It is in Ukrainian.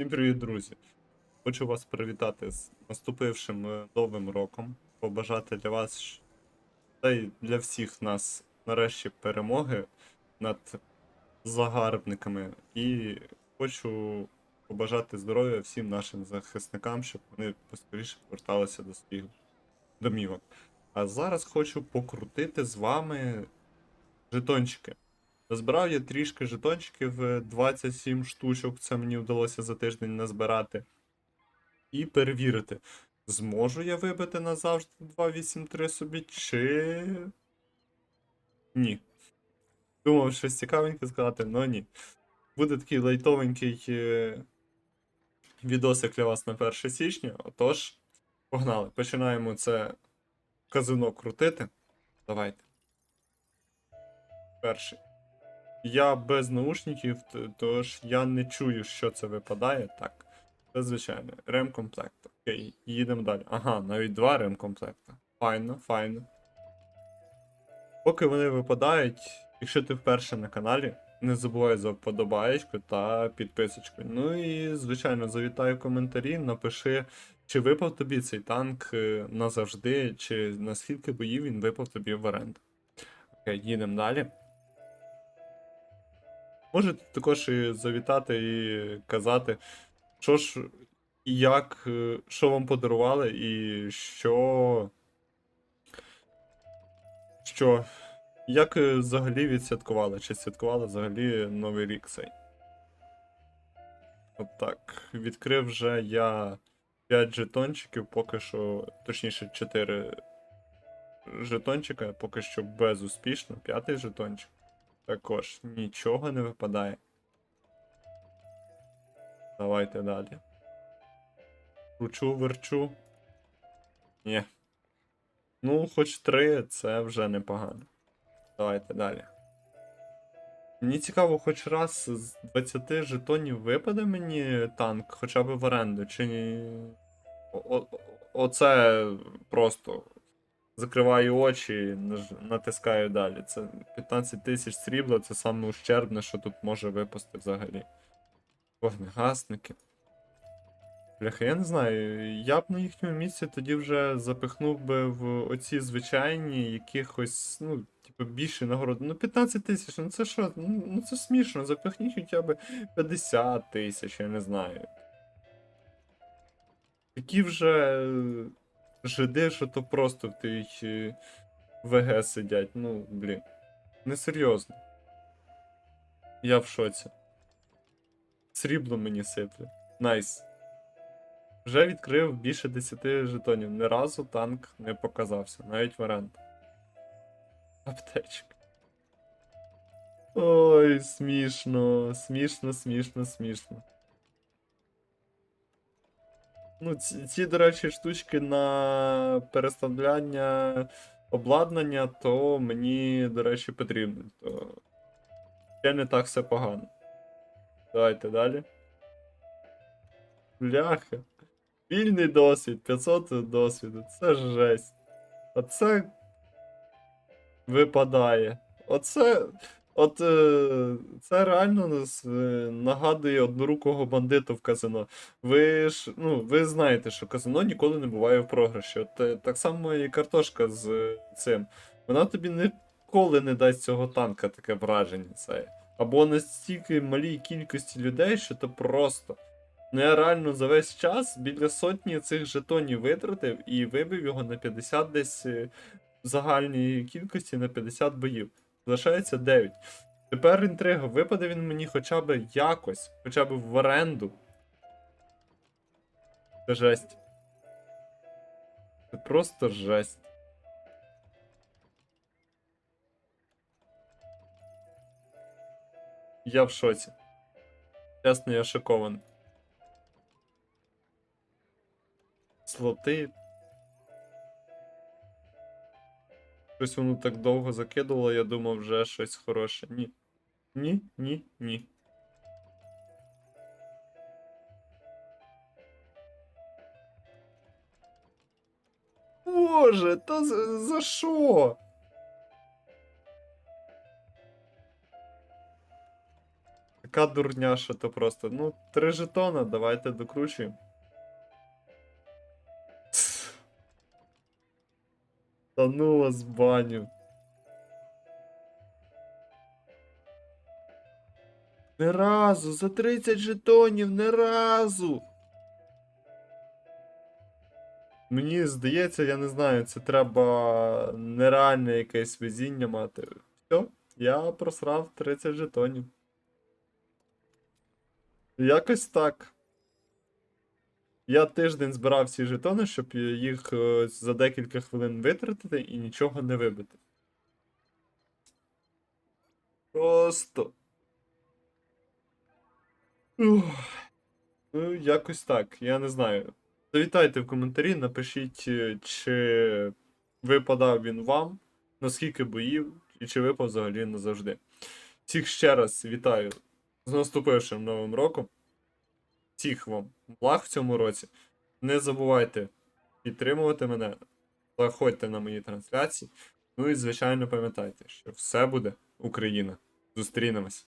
Всім привіт, друзі! Хочу вас привітати з наступившим е, новим роком, побажати для вас та й для всіх нас нарешті перемоги над загарбниками. І хочу побажати здоров'я всім нашим захисникам, щоб вони поскоріше поверталися до своїх домівок. А зараз хочу покрутити з вами жетончики. Назбирав я трішки жетончиків, е, 27 штучок, це мені вдалося за тиждень назбирати. І перевірити, зможу я вибити назавжди 283 собі, чи. Ні. Думав, щось цікавеньке сказати, але ні. Буде такий лайтовенький е, відосик для вас на 1 січня. Отож, погнали. Починаємо це казино крутити. Давайте. Перший. Я без наушників, тож я не чую, що це випадає. Так. Це звичайно. Ремкомплект. Окей, їдемо далі. Ага, навіть два ремкомплекта. Файно, файно. Поки вони випадають, якщо ти вперше на каналі, не забувай за вподобаєчку та підписочку. Ну і, звичайно, завітай в коментарі, напиши, чи випав тобі цей танк е, назавжди, чи на скільки боїв він випав тобі в оренду. Окей, їдемо далі. Можете також і завітати і казати, що ж і як, е, що вам подарували, і що. Що. Як е, взагалі відсвяткували? Чи святкували взагалі Новий рік цей? От так. Відкрив вже я 5 жетончиків, поки що, точніше, 4 жетончика, поки що безуспішно. П'ятий жетончик. Також нічого не випадає. Давайте далі. Кручу, верчу. Ні. Ну, хоч три, це вже непогано. Давайте далі. Мені цікаво, хоч раз з 20 жетонів випаде мені танк, хоча б в оренду, чи ні. О- Оце просто закриваю очі, наж- натискаю далі. Це 15 тисяч срібла, це саме ущербне, що тут може випасти взагалі. Вогнегасники. Бляха, я не знаю. Я б на їхньому місці тоді вже запихнув би в оці звичайні якихось, ну, типу, більше нагород. Ну, 15 тисяч, ну це що? Ну ну, це смішно, запихніть хоча б 50 тисяч, я не знаю. Такі вже жиди, що то просто в тій е, ВГ сидять. Ну, блін. Несерйозно. Я в шоці. Срібло мені сипле. Найс. Вже відкрив більше 10 жетонів. Ні разу танк не показався, навіть варіант. Аптечка. Ой, смішно, смішно, смішно, смішно. Ну, ці, ці, до речі, штучки на переставляння обладнання, то мені, до речі, потрібно. То ще не так все погано. Давайте далі. Бляха. Вільний досвід, 500 досвіду. Це жесть. Оце випадає. Оце. От е, це реально е, нагадує однорукого бандиту в казино. Ви ж, ну, ви знаєте, що казино ніколи не буває в програші. От е, так само і картошка з цим. Вона тобі ніколи не дасть цього танка таке враження. Це. Або настільки малій кількості людей, що то просто. Ну я реально за весь час біля сотні цих жетонів витратив і вибив його на 50 десь в загальній кількості на 50 боїв. Залишається 9. Тепер інтрига, випаде він мені хоча б якось, хоча б в оренду. Це жесть. Це просто жесть. Я в шоці. Чесно, я шокований. Слоти. Щось воно так довго закидувало, я думав, вже щось хороше. Ні. Ні, ні, ні. Боже, та за, що? Така така дурня, що то просто. Ну, три жетона, давайте докручуємо. Та ну вас баню. Ни разу, за 30 жетонів, ни разу. Мені здається, я не знаю, це треба нереальне якесь везіння мати. Все, я просрав 30 жетонів. Якось так. Я тиждень збирав ці жетони, щоб їх е, за декілька хвилин витратити і нічого не вибити. Просто. Ух. Ну, якось так, я не знаю. Завітайте в коментарі, напишіть, е, чи випадав він вам, наскільки боїв, і чи випав взагалі назавжди. Всіх ще раз вітаю з наступившим новим роком. Всіх вам благ в цьому році. Не забувайте підтримувати мене, заходьте на мої трансляції. Ну і, звичайно, пам'ятайте, що все буде Україна. Зустрінемось.